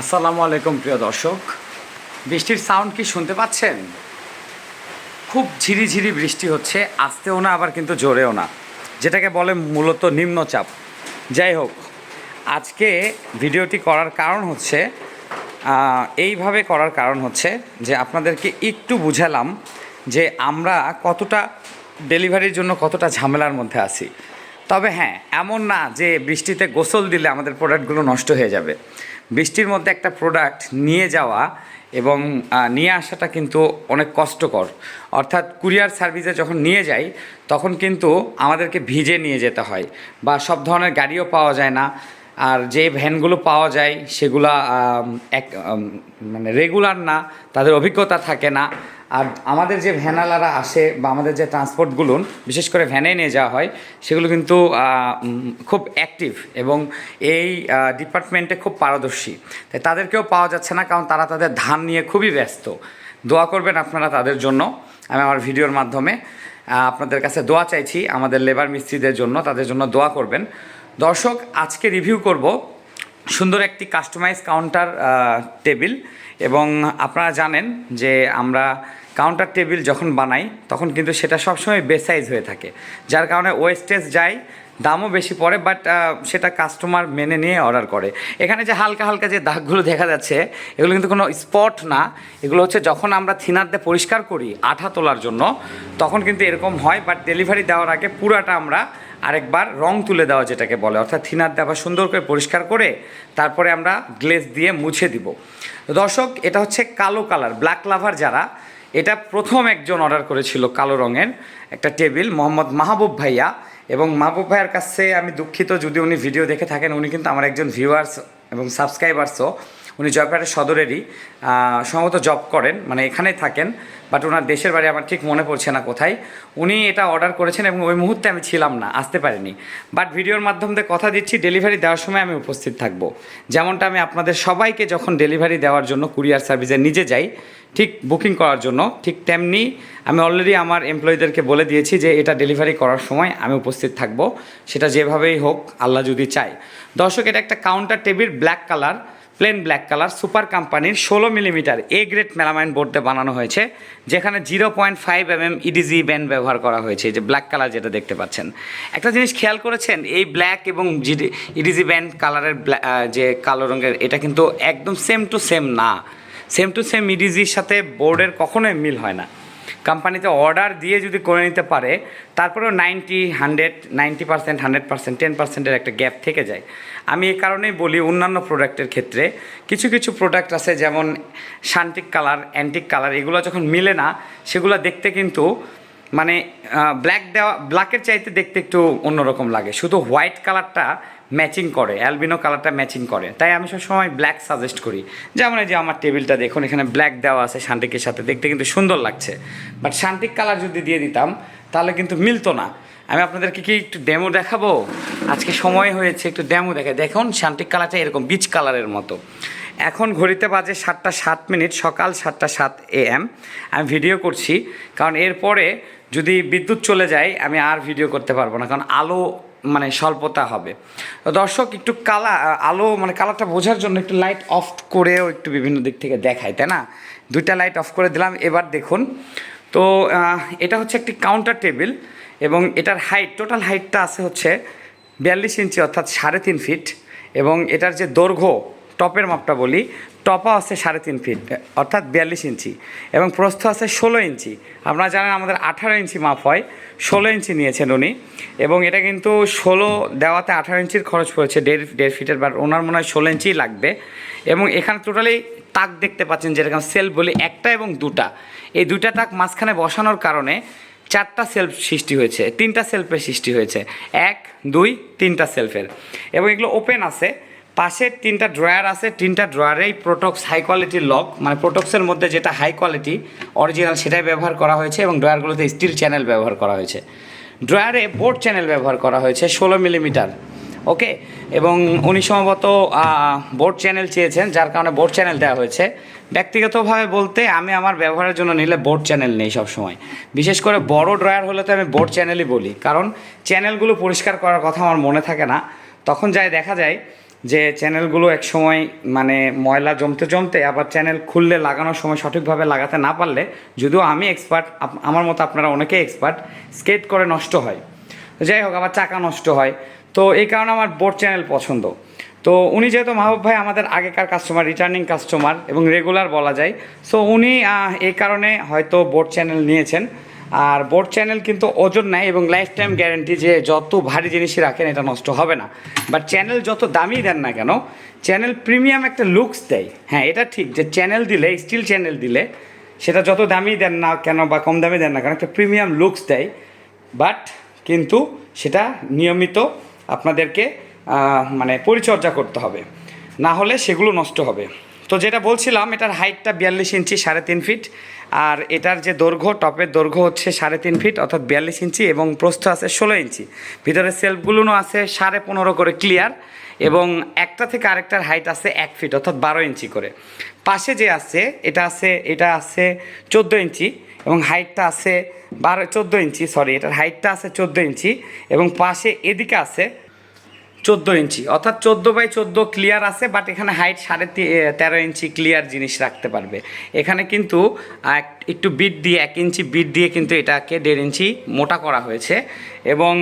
আসসালামু আলাইকুম, প্রিয় দর্শক। বৃষ্টির সাউন্ড কি শুনতে পাচ্ছেন? খুব ঝিরিঝিরি বৃষ্টি হচ্ছে, আসতেও না, আবার কিন্তু জোরেও না, যেটাকে বলে মূলত নিম্নচাপ। যাই হোক, আজকে ভিডিওটি করার কারণ হচ্ছে এইভাবে করার কারণ হচ্ছে যে আপনাদেরকে একটু বুঝালাম যে আমরা কতটা ডেলিভারির জন্য কতটা ঝামেলার মধ্যে আছি। তবে হ্যাঁ এমন না যে বৃষ্টিতে গোসল দিলে আমাদের প্রোডাক্টগুলো নষ্ট হয়ে যাবে। বৃষ্টির মধ্যে একটা প্রোডাক্ট নিয়ে যাওয়া এবং নিয়ে আসাটা কিন্তু অনেক কষ্টকর। অর্থাৎ কুরিয়ার সার্ভিসে যখন নিয়ে যাই, তখন কিন্তু আমাদেরকে ভিজে নিয়ে যেতে হয় বা সব ধরনের গাড়িও পাওয়া যায় না। আর যে ভ্যানগুলো পাওয়া যায়, সেগুলা এক মানে রেগুলার না, তাদের অভিজ্ঞতা থাকে না। আর আমাদের যে ভ্যানালারা আসে বা আমাদের যে ট্রান্সপোর্টগুলো বিশেষ করে ভ্যানে নিয়ে যাওয়া হয়, সেগুলো কিন্তু খুব অ্যাক্টিভ এবং এই ডিপার্টমেন্টে খুব পারদর্শী। তাই তাদেরকেও পাওয়া যাচ্ছে না, কারণ তারা তাদের ধান নিয়ে খুবই ব্যস্ত। দোয়া করবেন আপনারা তাদের জন্য। আমি আমার ভিডিওর মাধ্যমে আপনাদের কাছে দোয়া চাইছি, আমাদের লেবার মিস্ত্রিদের জন্য, তাদের জন্য দোয়া করবেন। দর্শক, আজকে রিভিউ করব সুন্দর একটি কাস্টমাইজ কাউন্টার টেবিল এবং আপনারা জানেন যে আমরা কাউন্টার টেবিল যখন বানাই, তখন কিন্তু সেটা সবসময় বেসাইজ হয়ে থাকে। যার কারণে ওয়েস্টেজ যায় দামও বেশি পড়ে বাট সেটা কাস্টমার মেনে নিয়ে অর্ডার করে। এখানে যে হালকা হালকা যে দাগগুলো দেখা যাচ্ছে, এগুলো কিন্তু কোনো স্পট না। এগুলো হচ্ছে যখন আমরা থিনার দিয়ে পরিষ্কার করি আঠা তোলার জন্য, তখন কিন্তু এরকম হয় বাট ডেলিভারি দেওয়ার আগে পুরাটা আমরা আরেকবার রং তুলে দেওয়া যেটাকে বলে, অর্থাৎ থিনার আবার সুন্দর করে পরিষ্কার করে তারপরে আমরা গ্লেজ দিয়ে মুছে দিব। দর্শক, এটা হচ্ছে কালো কালার ব্ল্যাক লাভার যারা, এটা প্রথম একজন অর্ডার করেছিল কালো রঙের একটা টেবিল মোহাম্মদ মাহবুব ভাইয়া। এবং মাহবুব ভাইয়ের কাছে আমি দুঃখিত, যদি উনি ভিডিও দেখে থাকেন, উনি কিন্তু আমার একজন ভিউয়ার্স এবং সাবস্ক্রাইবার্সও উনি জয়পুরহাটের সদরেরই সম্ভবত জব করেন মানে এখানেই থাকেন বাট ওনার দেশের বাড়ি আমার ঠিক মনে পড়ছে না কোথায়। উনি এটা অর্ডার করেছেন এবং ওই মুহূর্তে আমি ছিলাম না, আসতে পারিনি। বাট ভিডিওর মাধ্যমে কথা দিচ্ছি ডেলিভারি দেওয়ার সময় আমি উপস্থিত থাকব। যেমনটা আমি আপনাদের সবাইকে যখন ডেলিভারি দেওয়ার জন্য কুরিয়ার সার্ভিসে নিজে যাই, ঠিক বুকিং করার জন্য, ঠিক তেমনি আমি অলরেডি আমার এমপ্লয়ীদেরকে বলে দিয়েছি যে এটা ডেলিভারি করার সময় আমি উপস্থিত থাকব। সেটা যেভাবেই হোক, আল্লাহ যদি চায়। দর্শক, এটা একটা counter table black colour plain black colour super কোম্পানির ষোলো millimetre A grade melamine board বানানো হয়েছে, যেখানে zero point five M M edge band ব্যবহার করা হয়েছে যে ব্ল্যাক কালার যেটা দেখতে পাচ্ছেন। একটা জিনিস খেয়াল করেছেন, এই ব্ল্যাক এবং ইডিজি ব্যান্ড কালারের যে কালো রঙের, এটা কিন্তু একদম সেম টু সেম না। সেম টু সেম ইডিজির সাথে বোর্ডের কখনোই মিল হয় না। কোম্পানিতে অর্ডার দিয়ে যদি করে নিতে পারে, তারপরেও ninety, hundred, ninety percent, hundred percent, ten পার্সেন্টের একটা গ্যাপ থেকে যায়। আমি এ কারণেই বলি অন্যান্য প্রোডাক্টের ক্ষেত্রে, কিছু কিছু প্রোডাক্ট আছে যেমন শান্তিক কালার, অ্যান্টিক কালার, এগুলো যখন মিলে না, সেগুলো দেখতে কিন্তু মানে ব্ল্যাক দেওয়া ব্ল্যাকের চাইতে দেখতে একটু অন্যরকম লাগে। শুধু হোয়াইট কালারটা ম্যাচিং করে অ্যালবিনো কালারটা ম্যাচিং করে। তাই আমি সবসময় ব্ল্যাক সাজেস্ট করি। যেমন এই যে আমার টেবিলটা দেখুন, এখানে ব্ল্যাক দেওয়া আছে শান্তিকের সাথে, দেখতে কিন্তু সুন্দর লাগছে। বাট শান্তিক কালার যদি দিয়ে দিতাম, তাহলে কিন্তু মিলতো না। আমি আপনাদেরকে কি একটু ডেমো দেখাবো? আজকে সময় হয়েছে, একটু ডেমো দেখে দেখুন শান্তিক কালারটা এরকম বিচ কালারের মতো। এখন ঘড়িতে বাজে সাতটা সাত মিনিট, সকাল সাতটা সাত এ এম আমি ভিডিও করছি, কারণ এরপরে যদি বিদ্যুৎ চলে যায়, আমি আর ভিডিও করতে পারব না, কারণ আলো মানে স্বল্পতা হবে। তো দর্শক, একটু কালা, আলো মানে কালারটা বোঝার জন্য একটু লাইট অফ করেও একটু বিভিন্ন দিক থেকে দেখায় তাই না? দুইটা লাইট অফ করে দিলাম, এবার দেখুন। তো এটা হচ্ছে একটি কাউন্টার টেবিল এবং এটার হাইট টোটাল হাইটটা আছে হচ্ছে বিয়াল্লিশ ইঞ্চি, অর্থাৎ সাড়ে তিন ফিট এবং এটার যে দৈর্ঘ্য টপের মাপটা বলি, টপও আছে সাড়ে তিন ফিট, অর্থাৎ বিয়াল্লিশ ইঞ্চি, এবং প্রস্থ আছে ষোলো ইঞ্চি। আপনারা জানেন আমাদের আঠারো ইঞ্চি মাপ হয়, ষোলো ইঞ্চি নিয়েছেন উনি, এবং এটা কিন্তু ষোলো দেওয়াতে আঠারো ইঞ্চির খরচ পড়েছে, দেড় দেড় ফিটের বাট ওনার মনে হয় ষোলো ইঞ্চিই লাগবে। এবং এখানে টোটালি তাক দেখতে পাচ্ছেন, যেরকম সেলফ বলি একটা এবং দুটা। এই দুটা তাক মাঝখানে বসানোর কারণে চারটা সেলফ সৃষ্টি হয়েছে, তিনটা সেলফের সৃষ্টি হয়েছে, এক, দুই, তিনটা সেলফের। এবং এগুলো ওপেন আছে পাশে তিনটা ড্রয়ার আছে, তিনটা ড্রয়ারেই প্রোটক্স হাই কোয়ালিটির লক মানে প্রোটক্সের মধ্যে যেটা হাই কোয়ালিটি অরিজিনাল সেটাই ব্যবহার করা হয়েছে এবং ড্রয়ারগুলোতে স্টিল চ্যানেল ব্যবহার করা হয়েছে। ড্রয়ারে বোর্ড চ্যানেল ব্যবহার করা হয়েছে ষোলো মিলিমিটার ওকে এবং উনি সম্ভবত বোর্ড চ্যানেল চেয়েছেন, যার কারণে বোর্ড চ্যানেল দেওয়া হয়েছে। ব্যক্তিগতভাবে বলতে, আমি আমার ব্যবহারের জন্য নিলে বোর্ড চ্যানেল নেই সবসময়। বিশেষ করে বড় ড্রয়ার হলে তো আমি বোর্ড চ্যানেলই বলি, কারণ চ্যানেলগুলো পরিষ্কার করার কথা আমার মনে থাকে না। তখন যায় দেখা যায় যে চ্যানেলগুলো এক সময় মানে ময়লা জমতে জমতে আবার চ্যানেল খুললে লাগানোর সময় সঠিকভাবে লাগাতে না পারলে, যদিও আমি এক্সপার্ট আমার মতো আপনারা অনেকেই এক্সপার্ট স্কেট করে নষ্ট হয়। যাই হোক আবার চাকা নষ্ট হয়। তো এই কারণে আমার বোর্ড চ্যানেল পছন্দ। তো উনি যেহেতু মাহবুব ভাই আমাদের আগেকার কাস্টমার রিটার্নিং কাস্টমার এবং রেগুলার বলা যায় সো উনি এই কারণে হয়তো বোর্ড চ্যানেল নিয়েছেন। আর বোর্ড চ্যানেল কিন্তু ওজন নেয় এবং লাইফ টাইম গ্যারেন্টি যে যত ভারী জিনিসই রাখেন, এটা নষ্ট হবে না। বাট চ্যানেল যত দামি দেন না কেন চ্যানেল প্রিমিয়াম একটা লুকস দেয়। হ্যাঁ এটা ঠিক যে চ্যানেল দিলে স্টিল চ্যানেল দিলে, সেটা যত দামি দেন না কেন বা কম দামি দেন না কেন, একটা প্রিমিয়াম লুকস দেয়। বাট কিন্তু সেটা নিয়মিত আপনাদেরকে মানে পরিচর্যা করতে হবে। না হলে সেগুলো নষ্ট হবে। তো যেটা বলছিলাম, এটার হাইটটা বিয়াল্লিশ ইঞ্চি, সাড়ে তিন ফিট আর এটার যে দৈর্ঘ্য, টপের দৈর্ঘ্য হচ্ছে সাড়ে তিন ফিট, অর্থাৎ বিয়াল্লিশ ইঞ্চি এবং প্রস্থ আছে ষোলো ইঞ্চি। ভিতরে সেলফগুলোও আছে সাড়ে পনেরো করে ক্লিয়ার এবং একটা থেকে আরেকটার হাইট আছে এক ফিট, অর্থাৎ বারো ইঞ্চি করে। পাশে যে আছে, এটা আছে এটা আছে চোদ্দ ইঞ্চি এবং হাইটটা আছে বারো, চোদ্দ ইঞ্চি সরি এটার হাইটটা আছে চোদ্দ ইঞ্চি এবং পাশে এদিকে আছে চোদ্দ ইঞ্চি। অর্থাৎ চোদ্দ বাই চোদ্দ ক্লিয়ার আছে বাট এখানে হাইট সাড়ে তেরো ইঞ্চি ক্লিয়ার জিনিস রাখতে পারবে। এখানে কিন্তু একটু বিট দিয়ে, এক ইঞ্চি বিট দিয়ে কিন্তু এটাকে দেড় ইঞ্চি মোটা করা হয়েছে। এবং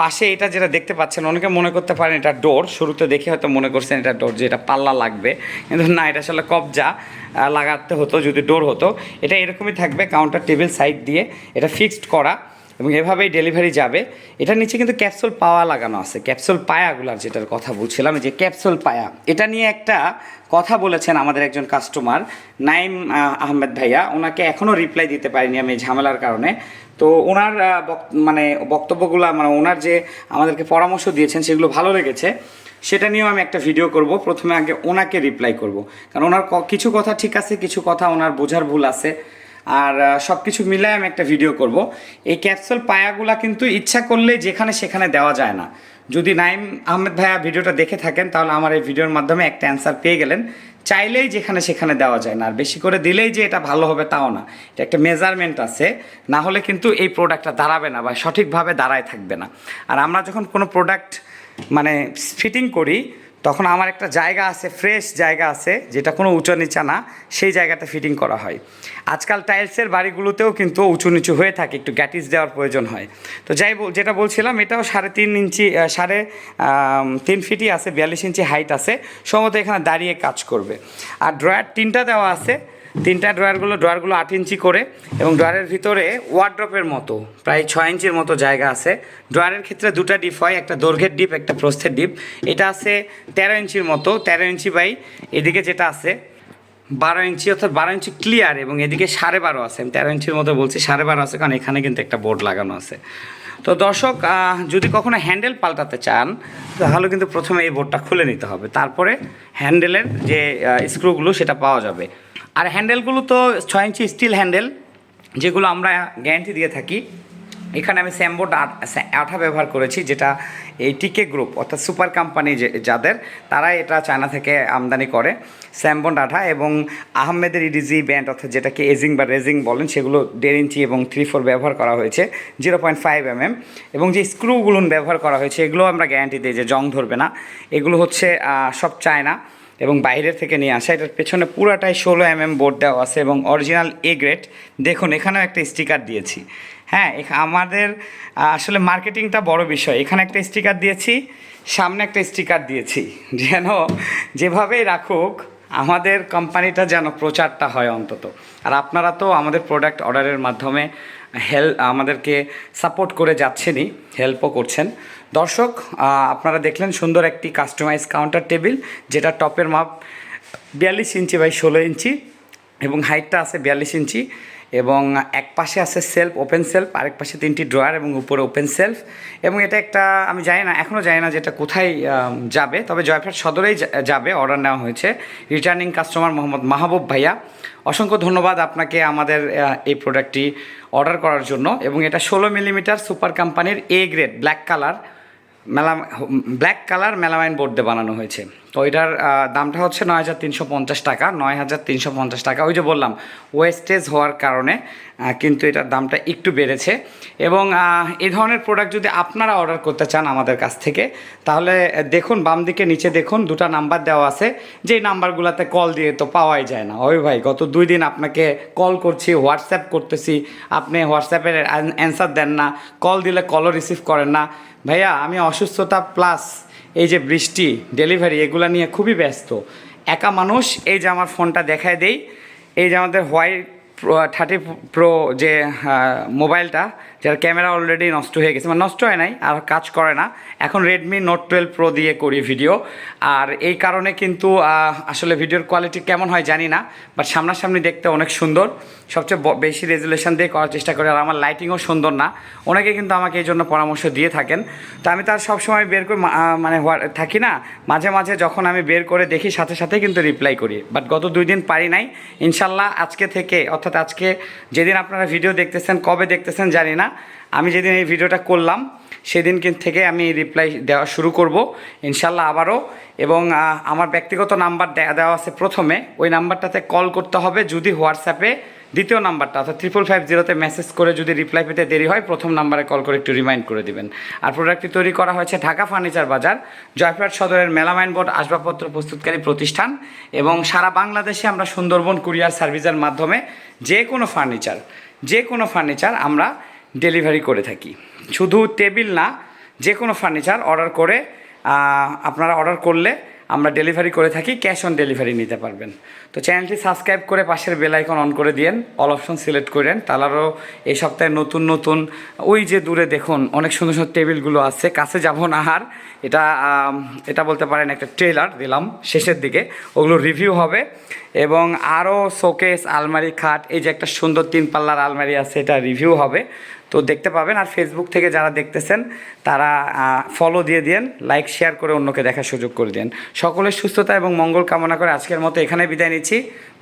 পাশে এটা যেটা দেখতে পাচ্ছেন, অনেকে মনে করতে পারেন এটা ডোর শুরুতে দেখে হয়তো মনে করছেন এটা ডোর যে এটা পাল্লা লাগবে। কিন্তু না, এটা আসলে কবজা লাগাতে হতো, যদি ডোর হতো। এটা এরকমই থাকবে কাউন্টার টেবিল সাইড দিয়ে। এটা ফিক্সড করা। এবং এভাবেই ডেলিভারি যাবে। এটার নিচে কিন্তু ক্যাপসুল পাওয়া লাগানো আছে। ক্যাপসুল পায়াগুলার যেটার কথা বলছিলাম যে ক্যাপসুল পায়া, এটা নিয়ে একটা কথা বলেছেন আমাদের একজন কাস্টমার নাইম আহমেদ ভাইয়া। ওনাকে এখনও রিপ্লাই দিতে পারিনি আমি ঝামেলার কারণে। তো ওনার মানে বক্তব্যগুলো মানে ওনার যে আমাদেরকে পরামর্শ দিয়েছেন, সেগুলো ভালো লেগেছে। সেটা নিয়েও আমি একটা ভিডিও করব। প্রথমে আগে ওনাকে রিপ্লাই করব। কারণ ওনার কিছু কথা ঠিক আছে, কিছু কথা ওনার বোঝার ভুল আছে। আর সব কিছু মিলায় আমি একটা ভিডিও করব। এই ক্যাপসুল পায়াগুলা কিন্তু ইচ্ছা করলে যেখানে সেখানে দেওয়া যায় না। যদি নাইম আহমেদ ভাইয়া ভিডিওটা দেখে থাকেন, তাহলে আমার এই ভিডিওর মাধ্যমে একটা অ্যান্সার পেয়ে গেলেন। চাইলেই যেখানে সেখানে দেওয়া যায় না। আর বেশি করে দিলেই যে এটা ভালো হবে তাও না। এটা একটা মেজারমেন্ট আছে। না হলে কিন্তু এই প্রোডাক্টটা দাঁড়াবে না বা সঠিকভাবে দাঁড়ায় থাকবে না। আর আমরা যখন কোনো প্রোডাক্ট মানে ফিটিং করি তখন আমার একটা জায়গা আছে ফ্রেশ জায়গা আছে, যেটা কোনো উঁচু নিচা না, সেই জায়গাটা ফিটিং করা হয়। আজকাল টাইলসের বাড়িগুলোতেও কিন্তু উঁচু নিচু হয়ে থাকে, একটু গ্যাটিস দেওয়ার প্রয়োজন হয়। তো যাই যেটা বলছিলাম, এটাও সাড়ে তিন ইঞ্চি সাড়ে তিন ফিটই আছে, বিয়াল্লিশ ইঞ্চি হাইট আছে, সম্ভবত এখানে দাঁড়িয়ে কাজ করবে। আর ড্রয়ার তিনটা দেওয়া আছে তিনটা ড্রয়ারগুলো ড্রয়ারগুলো আট ইঞ্চি করে এবং ড্রয়ারের ভিতরে ওয়ার্ড্রপের মতো, প্রায় ছয় ইঞ্চির মতো জায়গা আছে। ড্রয়ারের ক্ষেত্রে দুটা ডিপ হয়, একটা দৈর্ঘ্যের ডিপ, একটা প্রস্থের ডিপ। এটা আছে তেরো ইঞ্চির মতো, তেরো ইঞ্চি বাই এদিকে যেটা আছে, বারো ইঞ্চি অর্থাৎ বারো ইঞ্চি ক্লিয়ার এবং এদিকে সাড়ে বারো আছে। আমি তেরো ইঞ্চির মতো বলছি, সাড়ে বারো আছে, কারণ এখানে কিন্তু একটা বোর্ড লাগানো আছে। তো দর্শক যদি কখনো হ্যান্ডেল পাল্টাতে চান, তাহলে কিন্তু প্রথমে এই বোর্ডটা খুলে নিতে হবে। তারপরে হ্যান্ডেলের যে স্ক্রুগুলো সেটা পাওয়া যাবে। আর হ্যান্ডেলগুলো তো ছয় ইঞ্চি স্টিল হ্যান্ডেল যেগুলো আমরা গ্যারান্টি দিয়ে থাকি। এখানে আমি স্যামবোর্ড আঠা ব্যবহার করেছি, যেটা এই টিকে গ্রুপ অর্থাৎ সুপার কোম্পানি যাদের, তারা এটা চায়না থেকে আমদানি করে। স্যামবন্ড আঠা এবং আহমেদের ইডিজি ব্যান্ড অর্থাৎ যেটাকে এজিং বা রেজিং বলেন, সেগুলো দেড় ইঞ্চি এবং থ্রি ফোর ব্যবহার করা হয়েছে zero point five M M এবং যে স্ক্রুগুলো ব্যবহার করা হয়েছে, এগুলো আমরা গ্যারান্টি দিই যে জং ধরবে না। এগুলো হচ্ছে সব চায়না এবং বাইরে থেকে নিয়ে আসা, এটার পেছনে পুরাটাই ষোলো এম এম বোর্ড দেওয়া আছে এবং অরিজিনাল এ গ্রেড দেখুন, এখানেও একটা স্টিকার দিয়েছি। হ্যাঁ আমাদের আসলে মার্কেটিংটা বড় বিষয়। এখানে একটা স্টিকার দিয়েছি, সামনে একটা স্টিকার দিয়েছি। যেন যেভাবেই রাখুক, আমাদের কোম্পানিটা যেন প্রচারটা হয় অন্তত। আর আপনারা তো আমাদের প্রোডাক্ট অর্ডারের মাধ্যমে হেল্প আমাদেরকে সাপোর্ট করে যাচ্ছেনই হেল্পও করছেন। দর্শক আপনারা দেখলেন সুন্দর একটি কাস্টমাইজ কাউন্টার টেবিল যেটা টপের মাপ বিয়াল্লিশ ইঞ্চি বাই ষোলো ইঞ্চি এবং হাইটটা আছে বিয়াল্লিশ ইঞ্চি। এবং এক পাশে আছে সেলফ ওপেন সেলফ আরেক পাশে তিনটি ড্রয়ার এবং উপরে ওপেন সেলফ এবং এটা একটা, আমি জানি না এখনও জানি না যেটা কোথায় যাবে। তবে জয়ফ্রাট সদরেই যাবে অর্ডার নেওয়া হয়েছে। রিটার্নিং কাস্টমার মোহাম্মদ মাহবুব ভাইয়া, অসংখ্য ধন্যবাদ আপনাকে আমাদের এই প্রোডাক্টটি অর্ডার করার জন্য। এবং এটা ষোলো মিলিমিটার সুপার কোম্পানির এ গ্রেড ব্ল্যাক কালার মেলা ব্ল্যাক কালার মেলামাইন বোর্ড বানানো হয়েছে। তো এটার দামটা হচ্ছে নয় হাজার তিনশো পঞ্চাশ টাকা, নয় হাজার তিনশো পঞ্চাশ টাকা। ওই যে বললাম ওয়েস্টেজ হওয়ার কারণে কিন্তু এটার দামটা একটু বেড়েছে। এবং এই ধরনের প্রোডাক্ট যদি আপনারা অর্ডার করতে চান আমাদের কাছ থেকে, তাহলে দেখুন, বাম দিকে নিচে দেখুন, দুটো নাম্বার দেওয়া আছে। যেই নাম্বারগুলোতে কল দিয়ে তো পাওয়াই যায় না। ওই ভাই, গত দুই দিন আপনাকে কল করছি হোয়াটসঅ্যাপ করতেছি। আপনি হোয়াটসঅ্যাপের অ্যান্সার দেন না। কল দিলে কলও রিসিভ করেন না। ভাইয়া, আমি অসুস্থতা প্লাস এই যে বৃষ্টি ডেলিভারি এগুলো নিয়ে খুবই ব্যস্ত। একা মানুষ, এই যে আমার ফোনটা দেখায় দেই, এই যে আমাদের হোয়াইট থার্টি প্রো যে মোবাইলটা যার ক্যামেরা অলরেডি নষ্ট হয়ে গেছে মানে নষ্ট হয় নাই, আর কাজ করে না। এখন রেডমি নোট টুয়েলভ প্রো দিয়ে করি ভিডিও আর এই কারণে কিন্তু আসলে ভিডিওর কোয়ালিটি কেমন হয় জানি না বাট সামনাসামনি দেখতে অনেক সুন্দর। সবচেয়ে বেশি রেজুলেশন দিয়ে করার চেষ্টা করি, আর আমার লাইটিংও সুন্দর না। অনেকে কিন্তু আমাকে এই জন্য পরামর্শ দিয়ে থাকেন। তো আমি তার সবসময় বের করে মানে থাকি না, মাঝে মাঝে যখন আমি বের করে দেখি, সাথে সাথে কিন্তু রিপ্লাই করি। বাট গত দুই দিন পারি নাই। ইনশাল্লাহ আজকে থেকে, অর্থাৎ আজকে যেদিন আপনারা ভিডিও দেখতেছেন, কবে দেখতেছেন জানি না আমি যেদিন এই ভিডিওটা করলাম, সেদিন থেকে আমি রিপ্লাই দেওয়া শুরু করব, ইনশাল্লাহ আবারও। এবং আমার ব্যক্তিগত নাম্বার দেওয়া আছে প্রথমে। ওই নাম্বারটাতে কল করতে হবে যদি হোয়াটসঅ্যাপে দ্বিতীয় নাম্বারটা, অর্থাৎ ট্রিপল ফাইভ জিরোতে মেসেজ করে যদি রিপ্লাই পেতে দেরি হয়, প্রথম নাম্বারে কল করে একটু রিমাইন্ড করে দিবেন। আর প্রোডাক্টটি তৈরি করা হয়েছে ঢাকা ফার্নিচার বাজার, জয়পুরহাট সদরের মেলামাইন বোর্ড আসবাবপত্র প্রস্তুতকারী প্রতিষ্ঠান এবং সারা বাংলাদেশে আমরা সুন্দরবন কুরিয়ার সার্ভিসের মাধ্যমে যে কোনো ফার্নিচার যে কোনো ফার্নিচার আমরা ডেলিভারি করে থাকি। শুধু টেবিল না যে কোনো ফার্নিচার অর্ডার করে আপনারা অর্ডার করলে আমরা ডেলিভারি করে থাকি, ক্যাশ অন ডেলিভারি নিতে পারবেন। তো চ্যানেলটি সাবস্ক্রাইব করে পাশের বেল আইকন অন করে দিয়েন, অল অপশন সিলেক্ট করেন তাহলেও এই সপ্তাহে নতুন নতুন, ওই যে দূরে দেখুন, অনেক সুন্দর সুন্দর টেবিলগুলো আছে, কাছে যাব না আর, এটা এটা বলতে পারেন একটা ট্রেলার দিলাম শেষের দিকে, ওগুলো রিভিউ হবে, এবং আরও শোকেস আলমারি খাট, এই যে একটা সুন্দর তিন পাল্লার আলমারি আছে, এটা রিভিউ হবে। তো দেখতে পাবেন আর ফেসবুক থেকে যারা দেখতেছেন, তারা ফলো দিয়ে দিন লাইক শেয়ার করে অন্যকে দেখার সুযোগ করে দিন সকলের সুস্থতা এবং মঙ্গল কামনা করে আজকের মতো এখানে বিদায় নিচ্ছি।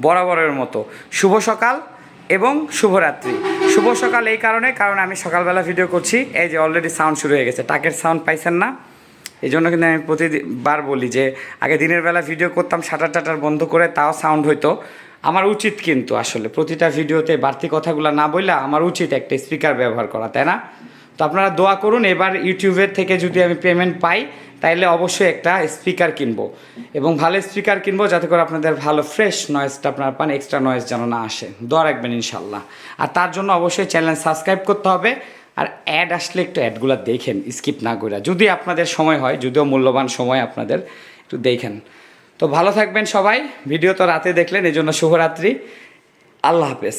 বরাবরের মতো। শুভ সকাল এবং শুভরাত্রি। শুভ সকাল এই কারণে, কারণ আমি সকালবেলা ভিডিও করছি, এই যে অলরেডি সাউন্ড শুরু হয়ে গেছে। টাকের সাউন্ড পাইছেন না। এই জন্য কিন্তু আমি প্রতিবার বলি যে, আগে দিনের বেলা ভিডিও করতাম শাটার টাটার বন্ধ করে তাও সাউন্ড হইতো। আমার উচিত কিন্তু আসলে প্রতিটা ভিডিওতে বাড়তি কথাগুলো না বললে আমার উচিত একটা স্পিকার ব্যবহার করা, তাই না? তো আপনারা দোয়া করুন, এবার ইউটিউবের থেকে যদি আমি পেমেন্ট পাই, তাইলে অবশ্যই একটা স্পিকার কিনবো। এবং ভালো স্পিকার কিনবো যাতে করে আপনাদের ভালো ফ্রেশ নয়েজটা আপনারা পান এক্সট্রা নয়েজ যেন না আসে। দোয়া রাখবেন ইনশাল্লাহ আর তার জন্য অবশ্যই চ্যানেল সাবস্ক্রাইব করতে হবে। আর অ্যাড আসলে একটু অ্যাডগুলো দেখেন স্কিপ না করে যদি আপনাদের সময় হয়, যদিও মূল্যবান সময় আপনাদের, একটু দেখেন। তো ভালো থাকবেন সবাই। ভিডিও তো রাতে দেখলেন এই জন্য শুভরাত্রি। আল্লাহ হাফেজ।